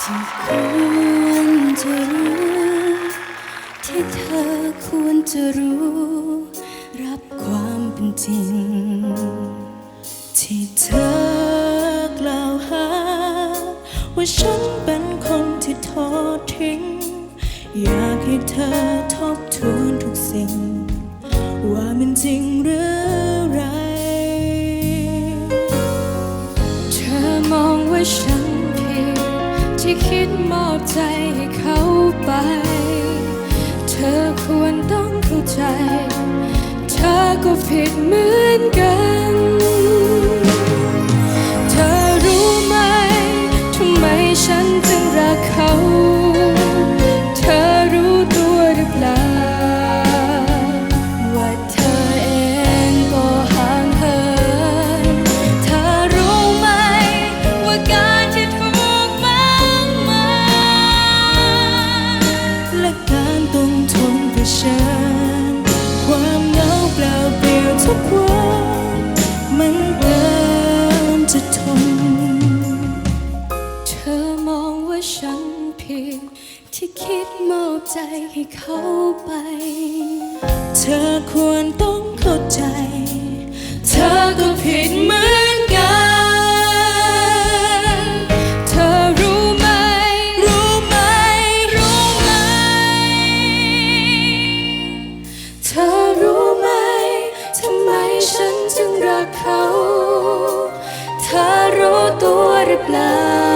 ที่ควรจะรู้ที่เธอควรจะรู้ รับความเป็นจริง ที่เธอกล่าวหา ว่าฉันเป็นคนที่ทอดทิ้ง อยากให้เธอทบทวนทุกสิ่ง ว่ามันจริงหรือ ด ใจให้เขาไป เธอควรต้องเข้าใจ เธอก็ผิดเหมือนกัน เธอรู้ไหม รู้ไหม รู้ไหม เธอรู้ไหม ทำไมฉันจึงรักเขา เธอรู้ตัวหรือเปล่าว่า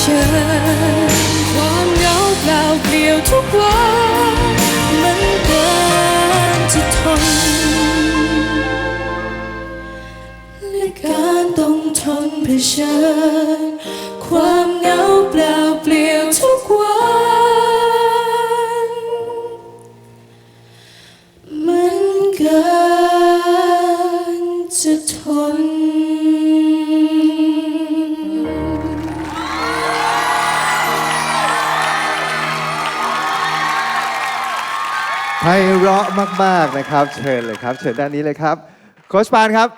ชิญความเหงาเปล่าเปลี่ยวทุกวันมันเกินจะทนและการต้องทนเผชิญ ไพเราะมากๆนะครับ เชิญเลยครับ เชิญด้านนี้เลยครับ โค้ชปานครับ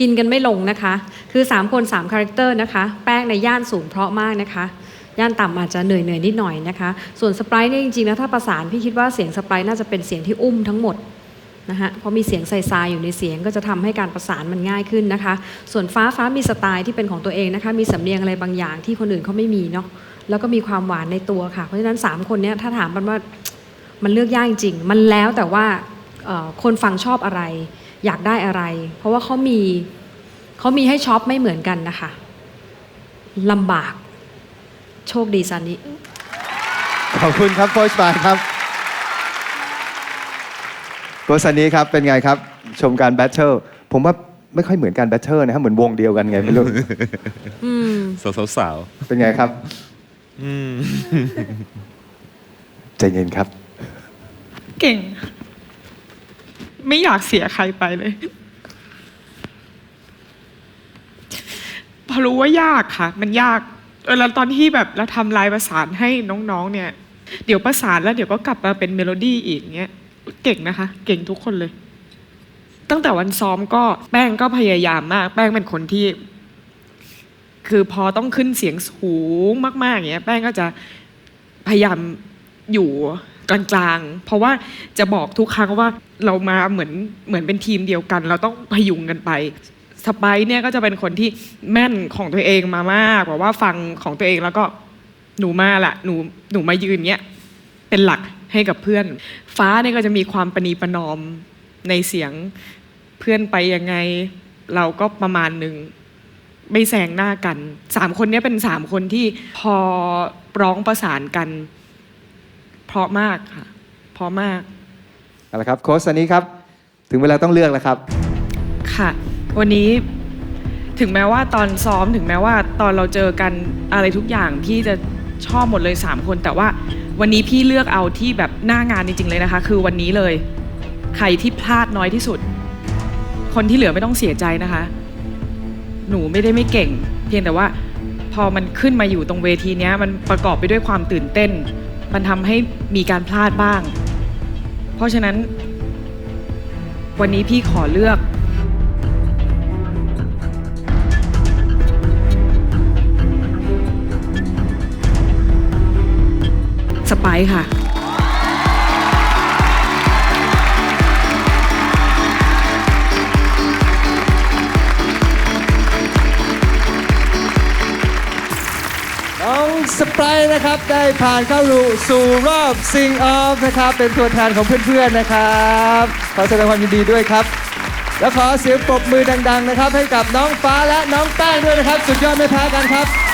กินกันไม่ลงนะคะ คือ 3 คน 3 คาแรคเตอร์นะคะ แป้งในย่านสูงเพราะมากนะคะ ย่านต่ำอาจจะเหนื่อยเหนื่อยๆนิดหน่อยนะคะ ส่วนสไปร์เนี่ยจริงๆแล้วถ้าประสานพี่คิดว่าเสียงสไปร์น่าจะเป็นเสียงที่อุ้มทั้งหมดนะคะเพราะมีเสียงใส่ๆอยู่ในเสียงก็จะทำให้การประสานมันง่ายขึ้นนะคะ ส่วนฟ้าฟ้ามีสไตล์ที่เป็นของตัวเองนะคะ มีสำเนียงอะไรบางอย่างที่คนอื่นเขาไม่มีเนาะแล้วก็มีความหวานในตัวค่ะ เพราะฉะนั้น 3 คนเนี้ยถ้าถามกันว่า มันเลือกยากจริงๆ มันแล้วแต่ว่าเอ่อคนฟังชอบอะไร อยากได้อะไร เพราะว่าเขามีเขามีให้ช็อปไม่เหมือนกันนะคะลำบาก โชคดีซานิขอบคุณครับโค้ชปานครับโค้ชซันนี้ครับเป็นไงครับ ชมการแบทเทิลผมว่าไม่ค่อยเหมือนการแบทเทิลนะครับเหมือนวงเดียวกันไงไม่รู้อืมสาวสาวเป็นไงครับๆอืมใจเย็นครับ เก่ง ไม่อยากเสียใครไปเลย พอรู้ว่ายากค่ะ มันยากเออแล้วตอนที่แบบเราทำลายประสานให้น้องๆ เนี่ย เดี๋ยวประสานแล้วเดี๋ยวก็กลับมาเป็นเมโลดี้อีกเงี้ยเก่งนะคะ เก่งทุกคนเลย ตั้งแต่วันซ้อมก็แป้งก็พยายามมาก แป้งเป็นคนที่ คือพอต้องขึ้นเสียงสูงมากๆอย่างเงี้ย แป้งก็จะพยายามอยู่ กลางๆ เพราะว่าจะบอกทุกครั้งว่าเรามาเหมือนเหมือนเป็นทีมเดียวกัน เราต้องพยุงกันไปสไปเนี่ยก็จะเป็นคนที่แม่นของตัวเองมามากแบบว่าฟังของตัวเองแล้วก็หนูมาละหนูหนูมายืนเนี้ยเป็นหลักให้กับเพื่อน ฟ้าเนี่ยก็จะมีความประนีประนอมในเสียงเพื่อนไปยังไง เราก็ประมาณหนึ่งไม่แซงหน้ากันสามคนเนี้ยเป็นสามคนที่พอร้องประสานกัน เพราะมากค่ะ เพราะมาก เอาละครับโค้ชซันนี้ครับ ถึงเวลาต้องเลือกแล้วครับ ค่ะ วันนี้ถึงแม้ว่าตอนซ้อมถึงแม้ว่าตอนเราเจอกันอะไรทุกอย่างพี่จะชอบหมดเลย 3 คน แต่ว่าวันนี้พี่เลือกเอาที่แบบหน้างานจริง ๆ เลยนะคะ คือวันนี้เลย ใครที่พลาดน้อยที่สุด คนที่เหลือไม่ต้องเสียใจนะคะ หนูไม่ได้ไม่เก่ง เพียงแต่ว่าพอมันขึ้นมาอยู่ตรงเวทีเนี้ยมันประกอบไปด้วยความตื่นเต้น มันทำให้มีการพลาดบ้าง เพราะฉะนั้น วันนี้พี่ขอเลือก สไปซ์ค่ะ สไปร์นะครับ ได้ผ่านเข้าสู่รอบซิงออฟนะครับ เป็นตัวแทนของเพื่อนๆนะครับ ขอแสดงความยินดีด้วยครับ แล้วขอเสียงปรบมือดัง ๆ นะครับ ให้กับน้องฟ้าและน้องแป้งด้วยนะครับ สุดยอดไม่แพ้กันครับ